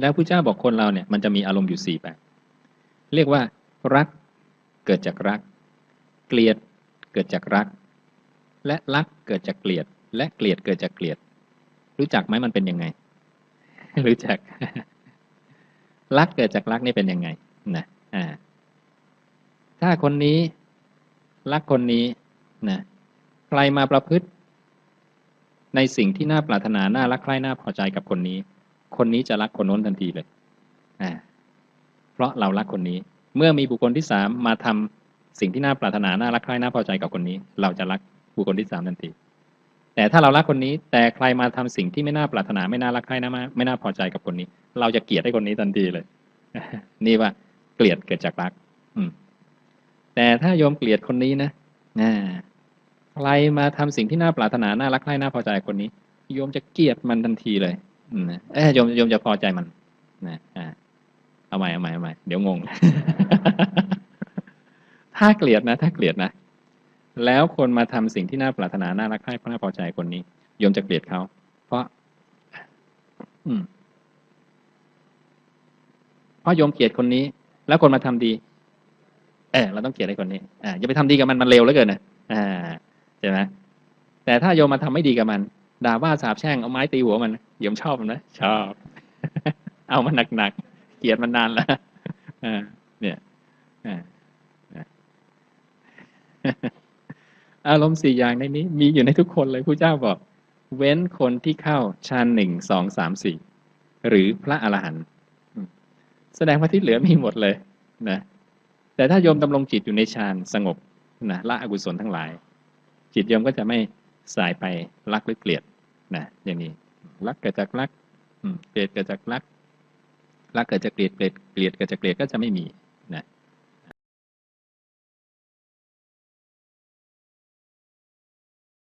แล้วพระเจ้าบอกคนเราเนี่ยมันจะมีอารมณ์อยู่สี่แบบเรียกว่ารักเกิดจากรัก เกลียดเกิดจากรัก และรักเกิดจากเกลียด และเกลียดเกิดจากเกลียด รู้จักไหมมันเป็นยังไง รู้จัก รักเกิดจากรักนี่เป็นยังไงนะอ่าถ้าคนนี้ รักคนนี้นะใครมาประพฤติ ในสิ่งที่น่าปรารถนาน่ารักใคร่น่าพอใจกับคนนี้ คนนี้จะรักคนโน้นทันทีเลยอ่าเพราะเรารักคนนี้ เมื่อมีบุคคลที่สามมาทำสิ่งที่น่าปรารถนาน่ารักใคร่น่าพอใจกับคนนี้ เราจะรักบุคคลที่สามทันที แต่ถ้าเรารักคนนี้ แต่ใครมาทำสิ่งที่ไม่น่าปรารถนาไม่น่ารักใคร่น่าไม่น่าพอใจกับคนนี้ เราจะเกลียดให้คนนี้ทันทีเลย นี่ว่าเกลียดเกิดจากรัก อืม แต่ถ้าโยมเกลียดคนนี้นะอ่าใครมาทำสิ่งที่น่าปรารถนาน่ารักใคร่น่าพอใจคนนี้ โยมจะเกลียดมันทันทีเลย นะเอ้ยโยมโยมจะพอใจมันนะอ่าเอาใหม่เอาใหม่เอาใหม่เดี๋ยวงง ถ้าเกลียดนะ ถ้าเกลียดนะ แล้วคนมาทำสิ่งที่น่าปรารถนาน่ารักใคร่น่าพอใจคนนี้โยมจะเกลียดเขาเพราะ อืมเพราะโยมเกลียดคนนี้ แล้วคนมาทำดี เออเราต้องเกลียดไอ้คนนี้อ่าอย่าไปทำดีกับมันมันเร็วเหลือเกินนะอ่าใช่ไหมแต่ถ้าโยมมาทำไม่ดีกับมัน ด่าว่าสาบแช่งเอาไม้ตีหัวมันโยมชอบมันไหมชอบ เอามันหนักๆเกลียดมันนานแล้วเนี่ยอาอารมณ์สี่อย่างในนี้ มีอยู่ในทุกคนเลยผู้เจ้าบอก เว้นคนที่เข้าฌานหนึ่งสองสามสี่หรือพระอรหันต์แสดงว่าที่เหลือมีหมดเลยนะแต่ถ้าโยมดำรงจิตอยู่ในฌานสงบนะละอกุศลทั้งหลาย จิตโยมก็จะไม่สายไปรักหรือเกลียด นะอย่างนี้รักเกิดจากรักเกลียดเกิดจากรักรักเกิดจากเกลียดเกลียดเกลียดเกิดจากเกลียดก็จะไม่มี